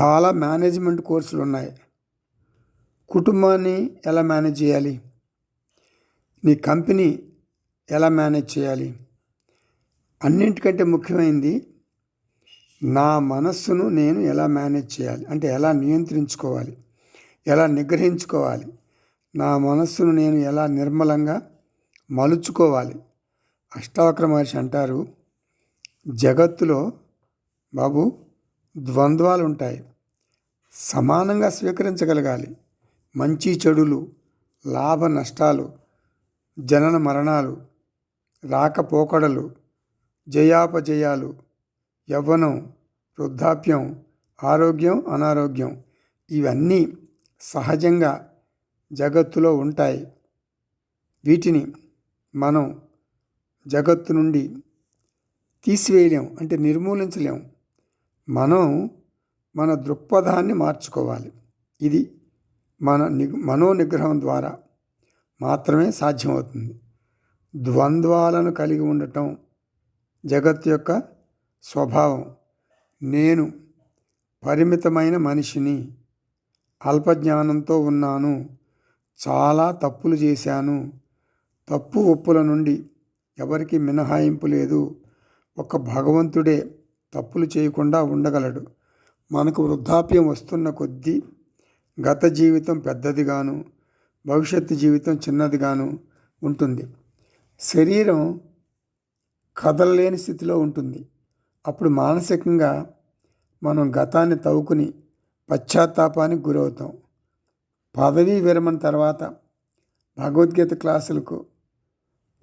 చాలా మేనేజ్మెంట్ కోర్సులు ఉన్నాయి. కుటుంబాన్ని ఎలా మేనేజ్ చేయాలి? నీ కంపెనీ ఎలా మేనేజ్ చేయాలి? అన్నింటికంటే ముఖ్యమైనది నా మనస్సును నేను ఎలా మేనేజ్ చేయాలి? అంటే ఎలా నియంత్రించుకోవాలి? ఎలా నిగ్రహించుకోవాలి? నా మనస్సును నేను ఎలా నిర్మలంగా మలుచుకోవాలి? అష్టావక్ర మహర్షి అంటారు జగత్తులో బాబు ద్వంద్వాలు ఉంటాయి సమానంగా స్వీకరించగలగాలి. మంచి చెడులు లాభ నష్టాలు జనన మరణాలు రాకపోకడలు జయాపజయాలు యవ్వనం వృద్ధాప్యం ఆరోగ్యం అనారోగ్యం ఇవన్నీ సహజంగా జగత్తులో ఉంటాయి. వీటిని మనం జగత్తు నుండి తీసివేయలేం అంటే నిర్మూలించలేం. మనం మన దృక్పథాన్ని మార్చుకోవాలి. ఇది మన ని మనో నిగ్రహం ద్వారా మాత్రమే సాధ్యమవుతుంది. ద్వంద్వాలను కలిగి ఉండటం జగత్ యొక్క స్వభావం. నేను పరిమితమైన మనిషిని అల్పజ్ఞానంతో ఉన్నాను చాలా తప్పులు చేశాను తప్పు ఒప్పుల నుండి ఎవరికి మినహాయింపు లేదు ఒక భగవంతుడే తప్పులు చేయకుండా ఉండగలడు. మనకు వృద్ధాప్యం వస్తున్న కొద్దీ గత జీవితం పెద్దదిగాను భవిష్యత్తు జీవితం చిన్నదిగాను ఉంటుంది. శరీరం కదలలేని స్థితిలో ఉంటుంది. అప్పుడు మానసికంగా మనం గతాన్ని తవ్వుకుని పశ్చాత్తాపానికి గురవుతాం. పదవీ విరమణ తర్వాత భగవద్గీత క్లాసులకు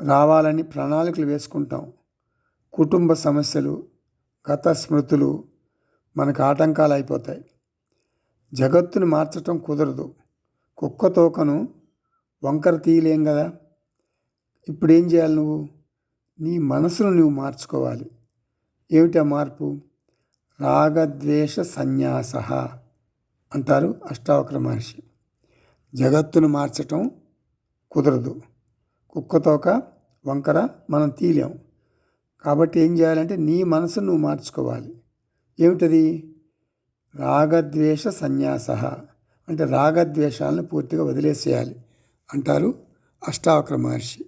రావాలని ప్రణాళికలు వేసుకుంటాం. కుటుంబ సమస్యలు గత స్మృతులు మనకు ఆటంకాలు అయిపోతాయి. జగత్తును మార్చటం కుదరదు. కుక్క తోకను వంకర తీయలేం కదా? ఇప్పుడు ఏం చేయాలి నువ్వు? నీ మనసును నువ్వు మార్చుకోవాలి. ఏమిటా మార్పు? రాగద్వేష సన్యాస అంటారు అష్టావక్ర మహర్షి. జగత్తును మార్చటం కుదరదు. కుక్కతోక వంకర మనం తీయలేము కాబట్టి ఏం చేయాలంటే నీ మనసును నువ్వు మార్చుకోవాలి. ఏమిటది? రాగద్వేష సన్యాస అంటే రాగద్వేషాలను పూర్తిగా వదిలేసేయాలి అంటారు అష్టావక్ర మహర్షి.